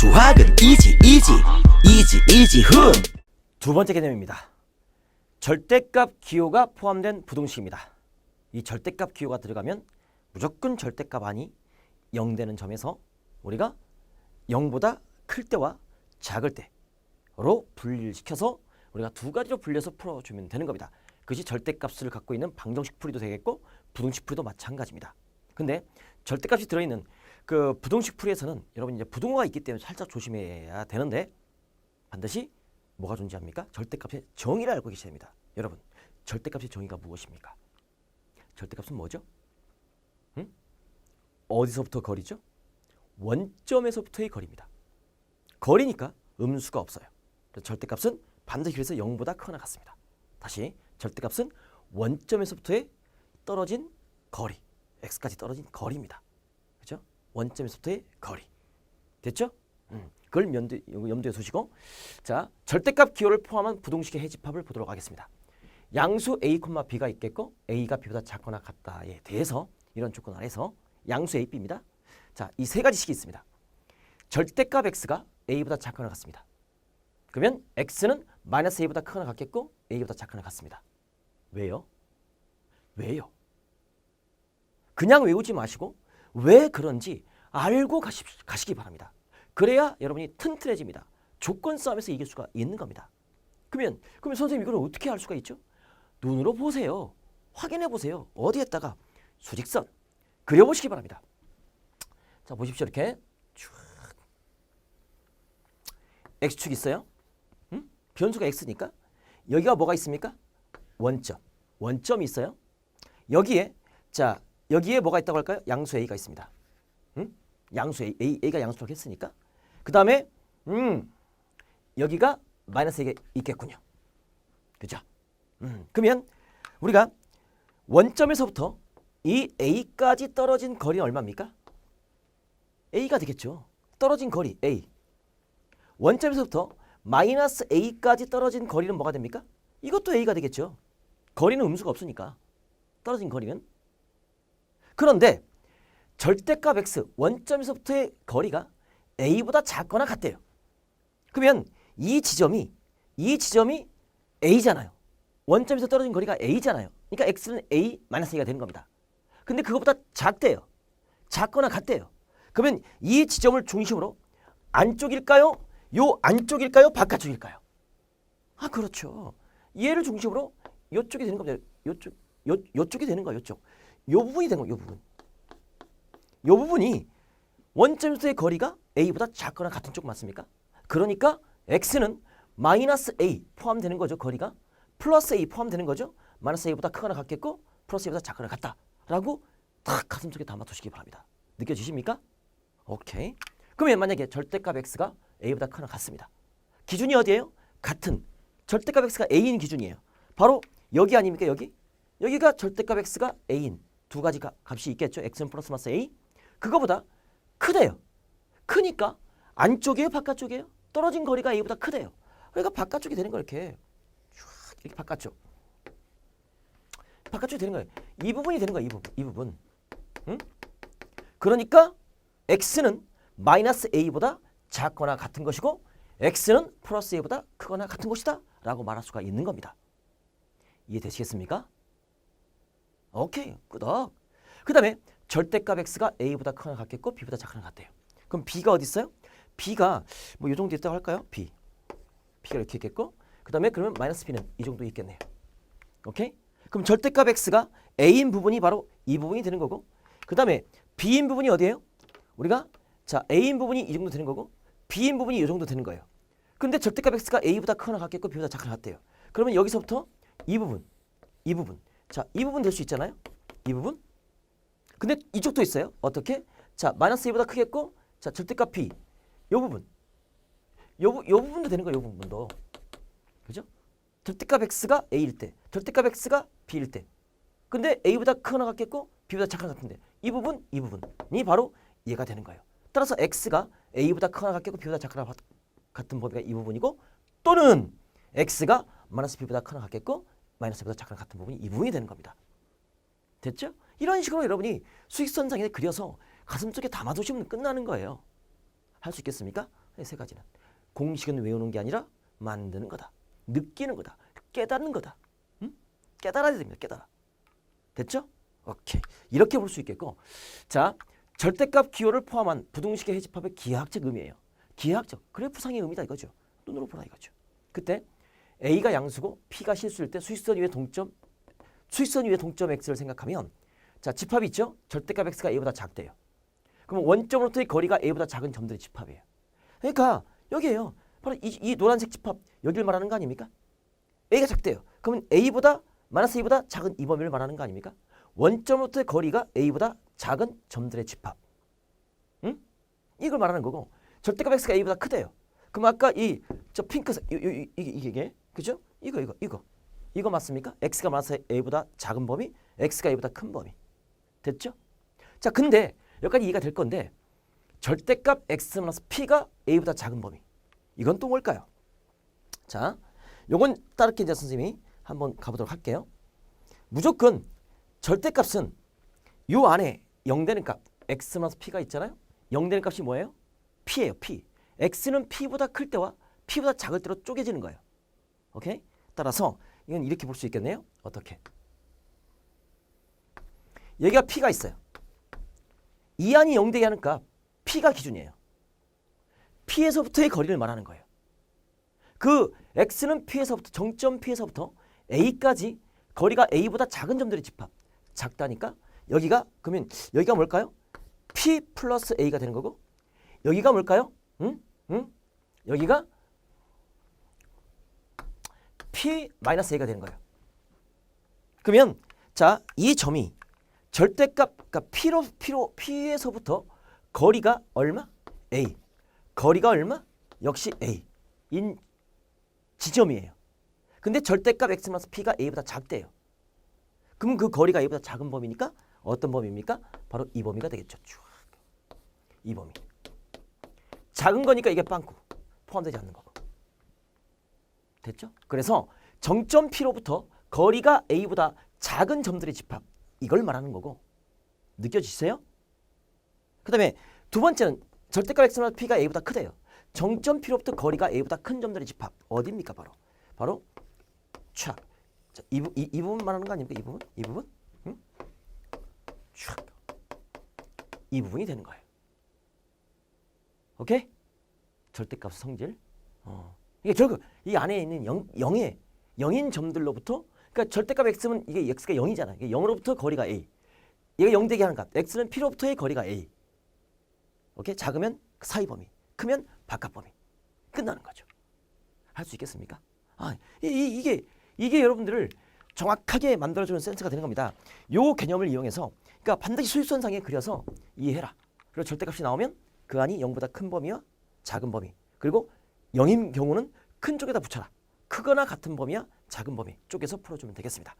수학은 이지 이지 이지 이지 훈두 번째 개념입니다. 절대값 기호가 포함된 부등식입니다. 이 절대값 기호가 들어가면 무조건 절대값 안이 0 되는 점에서 우리가 0보다 클 때와 작을 때로 분리를 시켜서 우리가 두 가지로 분려서 풀어주면 되는 겁니다. 그것이 절대값을 갖고 있는 방정식 풀이도 되겠고 부등식 풀이도 마찬가지입니다. 근데 절대값이 들어있는 그 부등식 풀이에서는 여러분 이제 부등호가 있기 때문에 살짝 조심해야 되는데 반드시 뭐가 존재합니까? 절대값의 정의를 알고 계셔야 됩니다. 여러분, 절대값의 정의가 무엇입니까? 절대값은 뭐죠? 응? 어디서부터 거리죠? 원점에서부터의 거리입니다. 거리니까 음수가 없어요. 절대값은 반드시 그래서 0보다 크거나 같습니다. 다시 절대값은 원점에서부터의 떨어진 거리, x까지 떨어진 거리입니다. 원점에서부터의 거리. 됐죠? 음, 그걸 염두, 염두에 두시고 자 절대값 기호를 포함한 부동식의 해집합을 보도록 하겠습니다. 양수 a, b가 있겠고 a가 b보다 작거나 같다에 대해서 이런 조건 아래서 양수 a, b입니다. 자, 이 세 가지 식이 있습니다. 절대값 x가 a보다 작거나 같습니다. 그러면 x는 마이너스 a보다 크거나 같겠고 a보다 작거나 같습니다. 왜요? 왜요? 그냥 외우지 마시고 왜 그런지 알고 가시, 가시기 바랍니다. 그래야 여러분이 튼튼해집니다. 조건 싸움에서 이길 수가 있는 겁니다. 그러면 그러면 선생님 이걸 어떻게 알 수가 있죠? 눈으로 보세요. 확인해 보세요. 어디에다가 수직선 그려보시기 바랍니다. 자 보십시오 이렇게 쭉 x축 있어요. 음? 변수가 x니까 여기가 뭐가 있습니까? 원점 원점이 있어요. 여기에 자 여기에 뭐가 있다고 할까요? 양수 a가 있습니다. 음? 양수 a, a a가 양수라고 했으니까 그 다음에 음 여기가 마이너스 가 있겠군요. 그죠? 음, 그러면 우리가 원점에서부터 이 a까지 떨어진 거리는 얼마입니까? a가 되겠죠. 떨어진 거리 a. 원점에서부터 마이너스 a까지 떨어진 거리는 뭐가 됩니까? 이것도 a가 되겠죠. 거리는 음수가 없으니까 떨어진 거리는 그런데 절대값 x 원점에서부터의 거리가 a보다 작거나 같대요. 그러면 이 지점이 이 지점이 a잖아요. 원점에서 떨어진 거리가 a잖아요. 그러니까 x는 a 마이너스 a가 되는 겁니다. 근데 그것보다 작대요. 작거나 같대요. 그러면 이 지점을 중심으로 안쪽일까요? 요 안쪽일까요? 바깥쪽일까요? 아 그렇죠. 얘를 중심으로 요쪽이 되는 겁니다. 요쪽 요 요쪽이 되는 거야. 요쪽. 요 부분이 되는 거야. 요 부분. 요 부분이 원점에서의 거리가 a보다 작거나 같은 쪽 맞습니까? 그러니까 x는 마이너스 a 포함되는 거죠. 거리가 플러스 a 포함되는 거죠. 마이너스 a보다 크거나 같겠고 플러스 a보다 작거나 같다라고 딱 가슴 속에 담아 두시기 바랍니다. 느껴지십니까? 오케이. 그러면 만약에 절대값 x가 a보다 크거나 같습니다. 기준이 어디예요? 같은 절대값 x가 a인 기준이에요. 바로 여기 아닙니까? 여기? 여기가 절대값 x가 a인 두 가지 가- 값이 있겠죠. x는 플러스 마이너스 a. 그거보다 크대요. 크니까 안쪽이에요, 바깥쪽이에요? 떨어진 거리가 a보다 크대요. 그러니까 바깥쪽이 되는 거 이렇게 쫙 이렇게 바깥쪽. 바깥쪽이 되는 거예요. 이 부분이 되는 거야, 이 부분. 이 부분. 응? 그러니까 x는 마이너스 a보다 작거나 같은 것이고 x는 플러스 a보다 크거나 같은 것이다 라고 말할 수가 있는 겁니다. 이해되시겠습니까? 오케이 끄덕 그 다음에 절대값 x가 a보다 크거나 같겠고 b보다 작거나 같대요 그럼 b가 어디 있어요? b가 뭐 이 정도 있다고 할까요? b b가 이렇게 있겠고 그 다음에 그러면 마이너스 b는 이 정도 있겠네요 오케이? 그럼 절대값 x가 a인 부분이 바로 이 부분이 되는 거고 그 다음에 b인 부분이 어디예요? 우리가 자 a인 부분이 이 정도 되는 거고 b인 부분이 이 정도 되는 거예요 근데 절대값 x가 a보다 크거나 같겠고 b보다 작거나 같대요 그러면 여기서부터 이 부분 이 부분 자 이 부분 될 수 있잖아요 이 부분 근데 이쪽도 있어요. 어떻게? 자 마이너스 2보다 크겠고 자 절대값 b 요 부분. 요, 부- 요 부분도 되는 거예요 요 부분도. 그죠? 절대값 x가 a일 때 절대값 x가 b일 때. 근데 a보다 크거나 같겠고 b보다 작거나 같은데. 이 부분 이 부분이 바로 얘가 되는 거예요. 따라서 x가 a보다 크거나 같겠고 b보다 작거나 같- 같은 범위가 이 부분이고 또는 x가 마이너스 b보다 크거나 같겠고 마이너스 b보다 작거나 같은 부분이 이 부분이 되는 겁니다. 됐죠? 이런 식으로 여러분이 수익선상에 그려서 가슴 속에 담아두시면 끝나는 거예요. 할 수 있겠습니까? 네, 세 가지는 공식은 외우는 게 아니라 만드는 거다. 느끼는 거다. 깨닫는 거다. 응? 깨달아야 됩니다. 깨달아. 됐죠? 오케이. 이렇게 볼 수 있겠고. 자, 절대값 기호를 포함한 부등식의 해집합의 기하학적 의미예요. 기하학적 그래프상의 의미다 이거죠. 눈으로 보라 이거죠. 그때 A가 양수고 P가 실수일 때 수직선 위에 동점 수직선 위에 동점 X를 생각하면 자, 집합이 있죠? 절대값 X가 A보다 작대요. 그럼 원점으로부터의 거리가 A보다 작은 점들의 집합이에요. 그러니까 여기에요. 바로 이, 이 노란색 집합 여기를 말하는 거 아닙니까? A가 작대요. 그러면 A보다 마이너스 A보다 작은 이 범위를 말하는 거 아닙니까? 원점으로부터의 거리가 A보다 작은 점들의 집합. 응? 이걸 말하는 거고 절대값 X가 A보다 크대요. 그럼 아까 이 저 핑크색 이, 이, 이, 이게 이게 그죠? 이거 이거 이거 이거 맞습니까? X가 마이너스 A보다 작은 범위, X가 A보다 큰 범위. 됐죠? 자, 근데 여기까지 이해가 될 건데 절대값 x 마이너스 p가 a보다 작은 범위. 이건 또 뭘까요? 자, 요건 따르게 이제 선생님이 한번 가보도록 할게요. 무조건 절대값은 요 안에 0 되는 값 x 마이너스 p가 있잖아요. 0 되는 값이 뭐예요? p예요, p. x는 p보다 클 때와 p보다 작을 때로 쪼개지는 거예요. 오케이? 따라서 이건 이렇게 볼 수 있겠네요. 어떻게? 여기가 p가 있어요. 이 안이 0되게 하는 값 p가 기준이에요. p에서부터의 거리를 말하는 거예요. 그 x는 p에서부터 정점 p에서부터 a까지 거리가 a보다 작은 점들의 집합. 작다니까 여기가 그러면 여기가 뭘까요? p 플러스 a가 되는 거고 여기가 뭘까요? 응? 응? 여기가 p 마이너스 a가 되는 거예요. 그러면 자, 이 점이 절대값 그러니까 p로 p로 p에서부터 거리가 얼마? a. 거리가 얼마? 역시 a. 인 지점이에요. 근데 절대값 x p가 a보다 작대요. 그럼 그 거리가 a보다 작은 범위니까 어떤 범위입니까? 바로 이 범위가 되겠죠. 쭉. 이 범위. 작은 거니까 이게 빵꾸 포함되지 않는 거고. 됐죠? 그래서 정점 P로부터 거리가 A보다 작은 점들의 집합 이걸 말하는 거고 느껴지세요? 그 다음에 두 번째는 절대값 X나 P가 A보다 크대요. 정점 P로부터 거리가 A보다 큰 점들의 집합 어디입니까 바로? 바로 촥. 자, 이, 부, 이, 이 부분 말하는 거 아닙니까? 이 부분? 이 부분? 응? 촥. 이 부분이 되는 거예요. 오케이? 절대값 성질. 어. 이게 결국 이 안에 있는 영, 영의 영인 점들로부터 그러니까 절대값 x는 이게 x가 0이잖아. 이게 0으로부터 거리가 a. 얘가 0 되게 하는 값. x는 p로부터의 거리가 a. 오케이? 작으면 사이 범위, 크면 바깥 범위. 끝나는 거죠. 할 수 있겠습니까? 아, 이, 이, 이게 이게 여러분들을 정확하게 만들어주는 센스가 되는 겁니다. 요 개념을 이용해서 그러니까 반드시 수직선상에 그려서 이해해라. 그리고 절대값이 나오면 그 안이 0보다 큰 범위와 작은 범위 그리고 0인 경우는 큰 쪽에다 붙여라. 크거나 같은 범위야 작은 범위 쪽에서 풀어주면 되겠습니다.